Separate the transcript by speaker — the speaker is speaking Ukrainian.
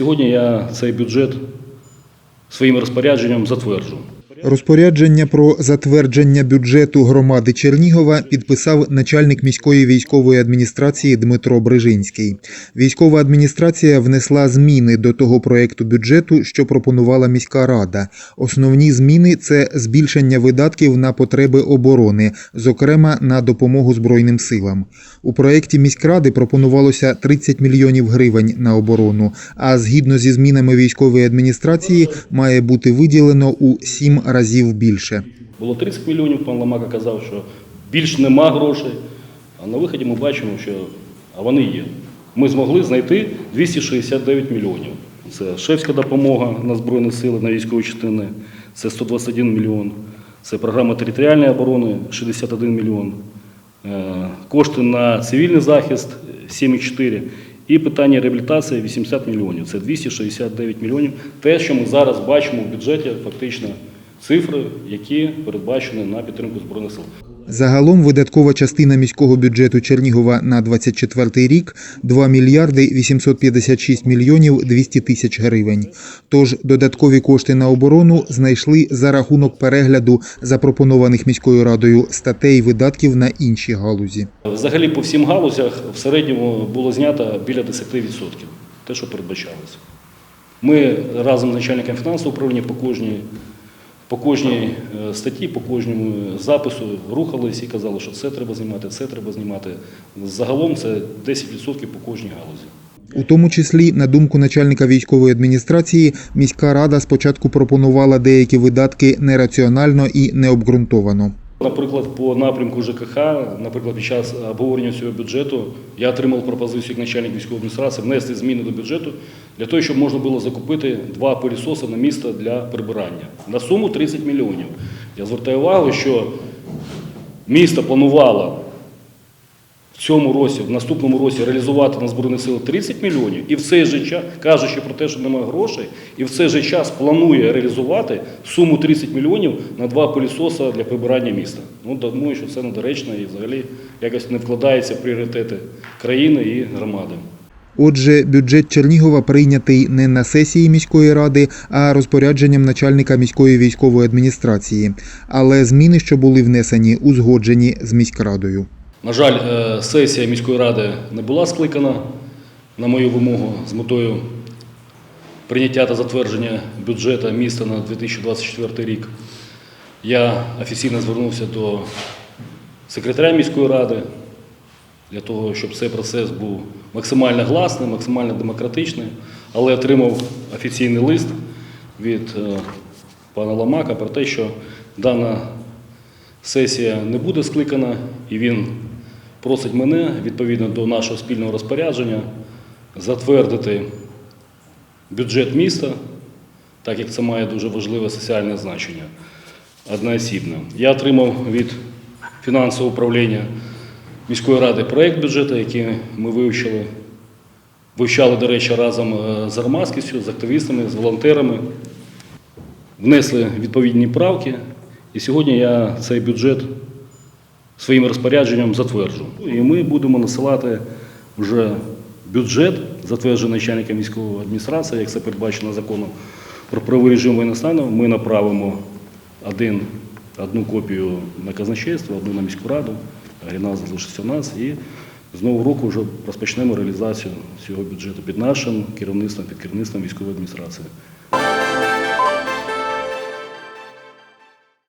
Speaker 1: сьогодні я цей бюджет своїм розпорядженням затверджу.
Speaker 2: Розпорядження про затвердження бюджету громади Чернігова підписав начальник міської військової адміністрації Дмитро Брижинський. Військова адміністрація внесла зміни до того проекту бюджету, що пропонувала міська рада. Основні зміни це збільшення видатків на потреби оборони, зокрема на допомогу Збройним силам. У проєкті міськради пропонувалося 30 мільйонів гривень на оборону, а згідно зі змінами військової адміністрації має бути виділено у 7 разів більше.
Speaker 1: Було 30 мільйонів, пан Ламака казав, що більш нема грошей. А на виході ми бачимо, що а вони є. Ми змогли знайти 269 мільйонів. Це шефська допомога на Збройні сили, на військові частини, це 121 мільйон. Це програма територіальної оборони 61 мільйон. Е, Кошти на цивільний захист 7,4. І питання реабілітації 80 мільйонів. Це 269 мільйонів. Те, що ми зараз бачимо в бюджеті, фактично цифри, які передбачені на підтримку Збройних сил.
Speaker 2: Загалом видаткова частина міського бюджету Чернігова на 24 рік 2 мільярди 856 мільйонів 200 тисяч гривень. Тож додаткові кошти на оборону знайшли за рахунок перегляду запропонованих міською радою статей видатків на інші галузі.
Speaker 1: Взагалі по всім галузях в середньому було знято біля 10%, те, що передбачалося. Ми разом з начальником фінансового управління по кожній, по кожній е, статті, по кожному запису рухались і казали, що це треба знімати, це треба знімати. Загалом це 10% по кожній галузі.
Speaker 2: У тому числі, на думку начальника військової адміністрації, міська рада спочатку пропонувала деякі видатки нераціонально і необґрунтовано.
Speaker 1: Наприклад, по напрямку ЖКХ, наприклад, під час обговорення цього бюджету я отримав пропозицію як начальник військової адміністрації внести зміни до бюджету для того, щоб можна було закупити два пилісоси на місто для прибирання на суму 30 мільйонів. Я звертаю увагу, що місто планувало цьому році, в наступному році реалізувати на Збройних сил 30 мільйонів, і в цей же час, кажучи про те, що немає грошей, і в цей же час планує реалізувати суму 30 мільйонів на два пилісоса для прибирання міста. Ну, думаю, що це недоречно і взагалі якось не вкладається в пріоритети країни і громади.
Speaker 2: Отже, бюджет Чернігова прийнятий не на сесії міської ради, а розпорядженням начальника міської військової адміністрації. Але зміни, що були внесені, узгоджені з міськрадою.
Speaker 1: На жаль, е, сесія міської ради не була скликана на мою вимогу з метою прийняття та затвердження бюджету міста на 2024 рік. Я офіційно звернувся до секретаря міської ради для того, щоб цей процес був максимально гласним, максимально демократичним, але отримав офіційний лист від е, пана Ламака про те, що дана сесія не буде скликана, і він просить мене відповідно до нашого спільного розпорядження затвердити бюджет міста, так як це має дуже важливе соціальне значення одноосібне. Я отримав від фінансового управління міської ради проєкт бюджету, який ми вивчили. Вивчали, до речі, разом е, з громадськістю, з активістами, з волонтерами внесли відповідні правки, і сьогодні я цей бюджет своїм розпорядженням затверджу. І ми будемо насилати вже бюджет, затверджений начальником міської адміністрації, як це передбачено законом про правовий режим воєнного. Ми направимо один, одну копію на казначейство, одну на міську раду, оригінал залишиться у нас. І з нового року вже розпочнемо реалізацію цього бюджету під нашим керівництвом, під керівництвом військової адміністрації.